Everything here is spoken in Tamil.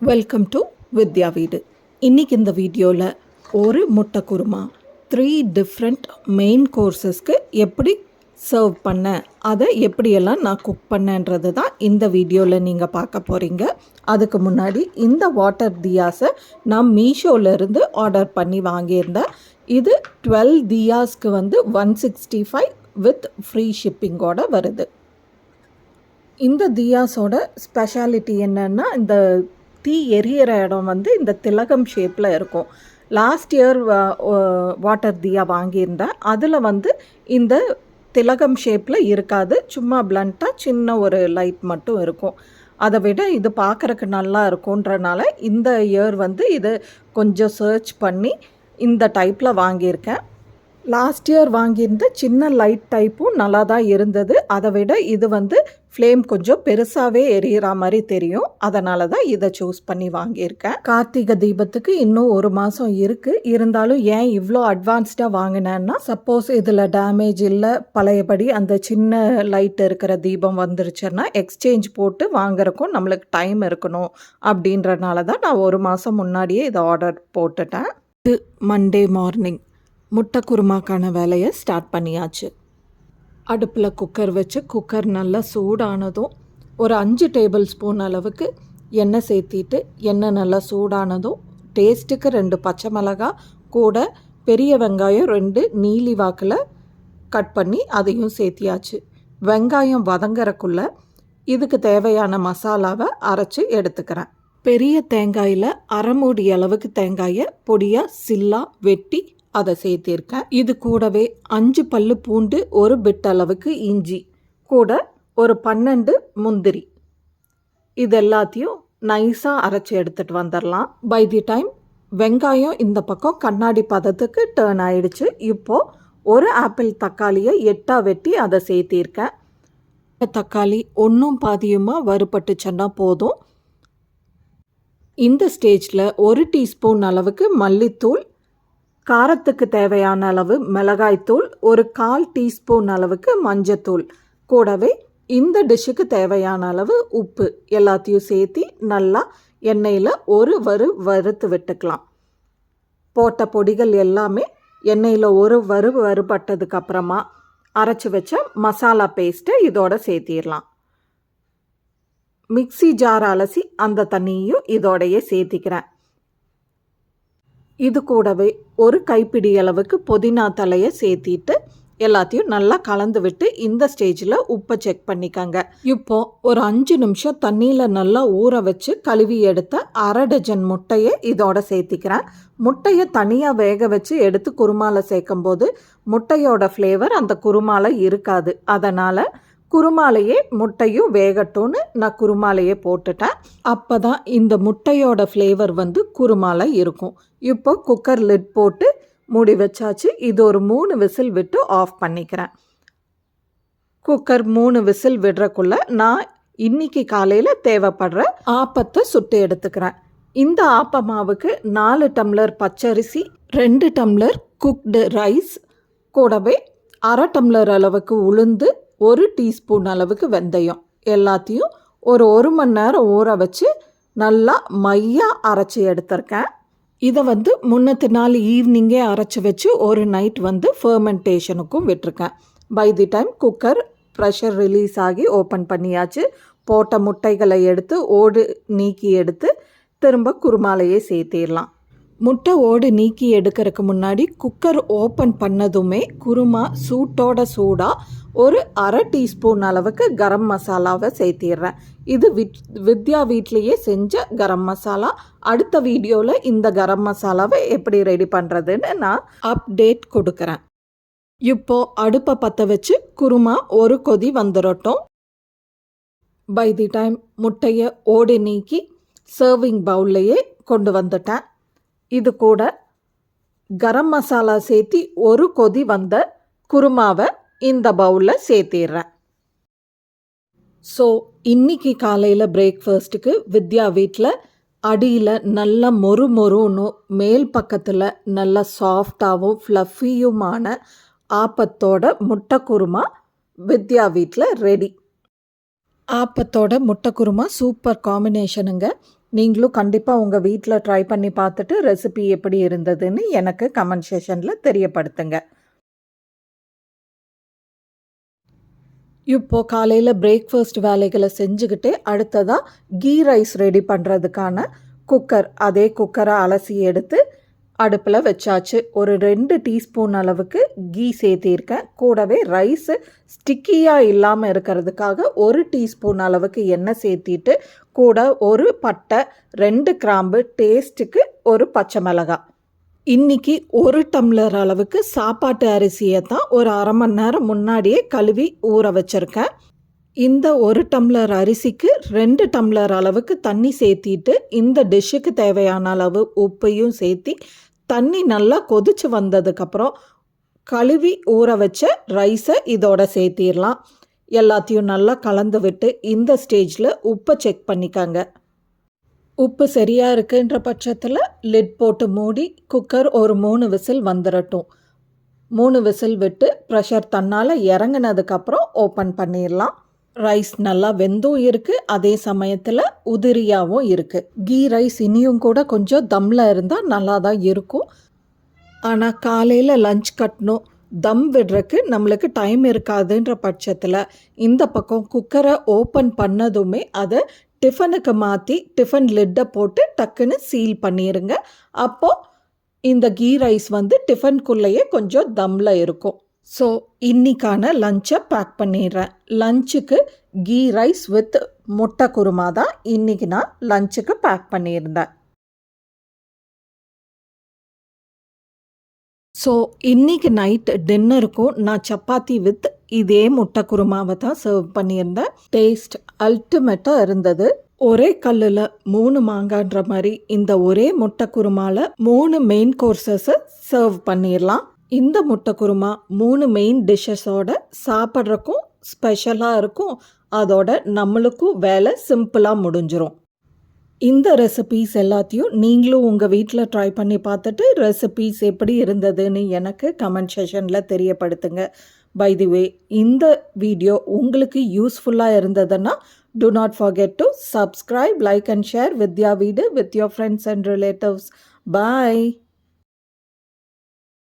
வெல்கம் டு வித்யா வீடு இன்றைக்கி இந்த வீடியோவில் ஒரு முட்டை குருமா த்ரீ டிஃப்ரெண்ட் மெயின் கோர்சஸ்க்கு எப்படி சர்வ் பண்ண அதை எப்படியெல்லாம் நான் குக் பண்ணேன்றது தான் இந்த வீடியோவில் நீங்கள் பார்க்க போகிறீங்க அதுக்கு முன்னாடி இந்த வாட்டர் தியாஸை நான் மீஷோலேருந்து ஆர்டர் பண்ணி வாங்கியிருந்தேன். இது டுவெல் தியாஸ்க்கு வந்து one sixty five with free ஷிப்பிங்கோட வருது. இந்த தியாஸோட ஸ்பெஷாலிட்டி என்னென்னா இந்த தீ எரியிற இடம் வந்து இந்த திலகம் ஷேப்பில் இருக்கும். லாஸ்ட் இயர் வாட்டர் தீயாக வாங்கியிருந்தேன். அதில் வந்து இந்த திலகம் ஷேப்பில் இருக்காது. சும்மா பிளண்ட்டாக சின்ன ஒரு லைட் மட்டும் இருக்கும். அதை விட இது பார்க்குறக்கு நல்லா இருக்குன்றனால இந்த இயர் வந்து இது கொஞ்சம் சர்ச் பண்ணி இந்த டைப்பில் வாங்கியிருக்கேன். லாஸ்ட் இயர் வாங்கியிருந்த சின்ன லைட் டைப்பும் நல்லா தான் இருந்தது. அதை விட இது வந்து ஃப்ளேம் கொஞ்சம் பெருசாகவே எரியற மாதிரி தெரியும். அதனால தான் இதை சூஸ் பண்ணி வாங்கியிருக்கேன். கார்த்திகை தீபத்துக்கு இன்னும் ஒரு மாதம் இருக்குது இருந்தாலும் ஏன் இவ்வளோ அட்வான்ஸ்டாக வாங்கினேன்னா சப்போஸ் இதில் டேமேஜ் இல்லை பழையபடி அந்த சின்ன லைட் இருக்கிற தீபம் வந்துருச்சுன்னா எக்ஸ்சேஞ்ச் போட்டு வாங்குறக்கும் நம்மளுக்கு டைம் இருக்கணும். அப்படின்றனால தான் நான் ஒரு மாதம் முன்னாடியே இதை ஆர்டர் போட்டுட்டேன். இது மண்டே மார்னிங் முட்டை குருமாக்கான வேலையை ஸ்டார்ட் பண்ணியாச்சு. அடுப்பில் குக்கர் வச்சு குக்கர் நல்லா சூடானதும் ஒரு அஞ்சு டேபிள் ஸ்பூன் அளவுக்கு எண்ணெய் சேர்த்திட்டு எண்ணெய் நல்லா சூடானதும் டேஸ்ட்டுக்கு ரெண்டு பச்சை மிளகா கூட பெரிய வெங்காயம் ரெண்டு நீலி வாக்கில் கட் பண்ணி அதையும் சேர்த்தியாச்சு. வெங்காயம் வதங்கறக்குள்ள இதுக்கு தேவையான மசாலாவை அரைச்சி எடுத்துக்கிறேன். பெரிய தேங்காயில் அரை மூடி அளவுக்கு தேங்காயை பொடியாக சில்லா வெட்டி அதை சேர்த்திருக்கேன் இது கூடவே அஞ்சு பல்லு பூண்டு ஒரு பிட் அளவுக்கு இஞ்சி கூட ஒரு பன்னெண்டு முந்திரி. இது எல்லாத்தையும் நைஸாக அரைச்சி எடுத்துகிட்டு வந்துடலாம் பை தி டைம் வெங்காயம் இந்த பக்கம் கண்ணாடி பதத்துக்கு டேர்ன் ஆயிடுச்சு. இப்போது ஒரு ஆப்பிள் தக்காளியை எட்டாக வெட்டி அதை சேர்த்திருக்கேன் தக்காளி ஒன்றும் பாதியுமாக வறுபட்டுச்சுன்னா போதும். இந்த ஸ்டேஜில் ஒரு டீஸ்பூன் அளவுக்கு மல்லித்தூள் காரத்துக்கு தேவையான அளவு மிளகாய்த்தூள் ஒரு கால் டீஸ்பூன் அளவுக்கு மஞ்சத்தூள் கூடவே இந்த டிஷ்ஷுக்கு தேவையான அளவு உப்பு. எல்லாத்தையும் சேர்த்து நல்லா எண்ணெயில் ஒரு வறு வறுத்து விட்டுக்கலாம். போட்ட பொடிகள் எல்லாமே எண்ணெயில் ஒரு வறு வறுபட்டதுக்கு அப்புறமா அரைச்சி வச்ச மசாலா பேஸ்ட்டை இதோட சேர்த்திடலாம். மிக்ஸி ஜார் அலசி அந்த தண்ணியையும் இதோடையே சேர்த்திக்கிறேன். இது கூடவே ஒரு கைப்பிடி அளவுக்கு புதினா தலையை சேர்த்திட்டு எல்லாத்தையும் நல்லா கலந்து விட்டு இந்த ஸ்டேஜில் உப்பை செக் பண்ணிக்கங்க. இப்போ ஒரு அஞ்சு நிமிஷம் தண்ணியில் நல்லா ஊற வச்சு கழுவி எடுத்த அரை டஜன் முட்டையை இதோட சேர்த்திக்கிறேன். முட்டையை தனியாக வேக வச்சு எடுத்து குருமாவில் சேர்க்கும் போது முட்டையோட ஃப்ளேவர் அந்த குருமாவில் இருக்காது. அதனால் குருமாலையே முட்டையும் வேகட்டும்னு நான் குருமாலையே போட்டுட்டேன். அப்போ தான் இந்த முட்டையோட ஃப்ளேவர் வந்து குருமாலை இருக்கும். இப்போ குக்கர் லிட் போட்டு மூடி வச்சாச்சு. இது ஒரு மூணு விசில் விட்டு ஆஃப் பண்ணிக்கிறேன். குக்கர் மூணு விசில் விடுறக்குள்ள நான் இன்னைக்கு காலையில் தேவைப்படுற ஆப்பத்தை சுட்டு எடுத்துக்கிறேன். இந்த ஆப்ப மாவுக்கு நாலு டம்ளர் பச்சரிசி ரெண்டு டம்ளர் குக்டு ரைஸ் கூடவே அரை டம்ளர் அளவுக்கு உளுந்து ஒரு டீஸ்பூன் அளவுக்கு வெந்தயம். எல்லாத்தையும் ஒரு ஒரு மணி நேரம் ஊற வச்சு நல்லா மையாக அரைச்சி எடுத்திருக்கேன். இதை வந்து முன்னத்து நாள் ஈவினிங்கே அரைச்சி வச்சு ஒரு நைட் வந்து ஃபர்மெண்டேஷனுக்கும் விட்டுருக்கேன். By the time cooker pressure release ஆகி ஓப்பன் பண்ணியாச்சு போட்ட முட்டைகளை எடுத்து ஓடு நீக்கி எடுத்து திரும்ப குருமாலையே சேர்த்திடலாம். முட்டை ஓடு நீக்கி எடுக்கிறதுக்கு முன்னாடி குக்கர் ஓப்பன் பண்ணதுமே குருமா சூட்டோட சூடாக ஒரு அரை டீஸ்பூன் அளவுக்கு கரம் மசாலாவை சேர்த்திடுறேன். இது வித் வித்யா வீட்லேயே செஞ்ச கரம் மசாலா. அடுத்த வீடியோவில் இந்த கரம் மசாலாவை எப்படி ரெடி பண்ணுறதுன்னு நான் அப்டேட் கொடுக்குறேன். இப்போ அடுப்பை பற்ற வச்சு குருமா ஒரு கொதி வந்துடட்டும் பை தி டைம் முட்டையை ஓடி நீக்கி சர்விங் பவுல்லையே கொண்டு வந்துட்டேன். இது கூட கரம் மசாலா சேர்த்தி ஒரு கொதி வந்த குருமாவை இந்த பவுலில் சேர்த்திடுறேன். ஸோ இன்னைக்கு காலையில் பிரேக்ஃபாஸ்ட்டுக்கு வித்யா வீட்டில் அடியில் நல்ல மொறு மொறுன்னு மேல் பக்கத்தில் நல்ல சாஃப்டாகவும் ஃப்ளஃபியுமான ஆப்பத்தோட முட்டை குருமா வித்யா வீட்டில் ரெடி ஆப்பத்தோட முட்டை குருமா சூப்பர் காம்பினேஷனுங்க நீங்களும் கண்டிப்பாக உங்கள் வீட்டில் ட்ரை பண்ணி பார்த்துட்டு ரெசிபி எப்படி இருந்ததுன்னு எனக்கு கமெண்ட் செஷனில் தெரியப்படுத்துங்க. இப்போ காலையில் பிரேக்ஃபாஸ்ட் வேலைகளை செஞ்சுக்கிட்டு அடுத்ததாக கீ ரைஸ் ரெடி பண்ணுறதுக்கான குக்கர் அதே குக்கரை அலசி எடுத்து அடுப்பில் வச்சாச்சு. ஒரு ரெண்டு டீஸ்பூன் அளவுக்கு கீ சேர்த்திருக்கேன். கூடவே ரைஸு ஸ்டிக்கியாக இல்லாமல் இருக்கிறதுக்காக ஒரு டீஸ்பூன் அளவுக்கு எண்ணெய் சேர்த்திட்டு கூட ஒரு பட்டை ரெண்டு கிராம்பு டேஸ்ட்டுக்கு ஒரு பச்சை மிளகாய். இன்னைக்கு ஒரு டம்ளர் அளவுக்கு சாப்பாட்டு அரிசியை தான் ஒரு அரை மணி நேரம் முன்னாடியே கழுவி ஊற வச்சுருக்கேன். இந்த ஒரு டம்ளர் அரிசிக்கு ரெண்டு டம்ளர் அளவுக்கு தண்ணி சேர்த்திட்டு இந்த டிஷ்ஷுக்கு தேவையான அளவு உப்பையும் சேர்த்தி தண்ணி நல்லா கொதிச்சு வந்ததுக்கப்புறம் கழுவி ஊற வச்ச ரைஸை இதோட சேர்த்திடலாம். எல்லாத்தையும் நல்லா கலந்து விட்டு இந்த ஸ்டேஜில் உப்பை செக் பண்ணிக்கங்க. உப்பு சரியாக இருக்குன்ற பட்சத்தில் லிட் போட்டு மூடி குக்கர் ஒரு மூணு விசில் வந்துடட்டும் மூணு விசில் விட்டு ப்ரெஷர் தன்னால் இறங்கினதுக்கப்புறம் ஓப்பன் பண்ணிடலாம் ரைஸ் நல்லா வெந்தும் இருக்குது அதே சமயத்தில் உதிரியாகவும் இருக்குது கீ ரைஸ் இனியும் கூட கொஞ்சம் தம்மில் இருந்தால் நல்லா தான் இருக்கும். ஆனால் காலையில் லஞ்ச் கட்டணும். தம் விடுறக்கு நம்மளுக்கு டைம் இருக்காதுன்ற பட்சத்தில் இந்த பக்கம் குக்கரை ஓப்பன் பண்ணதுமே அதை டிஃபனுக்கு மாற்றி டிஃபன் லிட்டை போட்டு டக்குன்னு சீல் பண்ணிடுங்க அப்போது இந்த கீ ரைஸ் வந்து டிஃபனுக்குள்ளேயே கொஞ்சம் தம்மில் இருக்கும். ஸோ இன்னிக்கான லஞ்சை பேக் பண்ணிடுறேன். லஞ்சுக்கு கீ ரைஸ் வித் முட்டை குருமா தான் இன்றைக்கி நான் லஞ்சுக்கு பேக் பண்ணியிருந்தேன். ஸோ இன்றைக்கி நைட் டின்னருக்கும் நான் சப்பாத்தி வித் இதே முட்டை குருமாவை தான் சர்வ் பண்ணியிருந்தேன். டேஸ்ட் அல்டிமேட்டாக இருந்தது. ஒரே கல்லில் மூணு மாங்கான்ற மாதிரி இந்த ஒரே முட்டை குருமாவில் மூணு மெயின் கோர்சஸை சர்வ் பண்ணிடலாம் இந்த முட்டை குருமா மூணு மெயின் டிஷ்ஷஸோட சாப்பிட்றக்கும் ஸ்பெஷலாக இருக்கும். அதோட நம்மளுக்கும் வேலை சிம்பிளாக முடிஞ்சிரும். இந்த ரெசிபீஸ் எல்லாத்தையும் நீங்களும் உங்கள் வீட்டில் ட்ரை பண்ணி பார்த்துட்டு ரெசிபீஸ் எப்படி இருந்ததுன்னு எனக்கு கமெண்ட் செஷனில் தெரியப்படுத்துங்க. பை தி வே இந்த வீடியோ உங்களுக்கு யூஸ்ஃபுல்லாக இருந்ததுன்னா do not forget to subscribe like and share வித்யா வீடு with your friends and relatives bye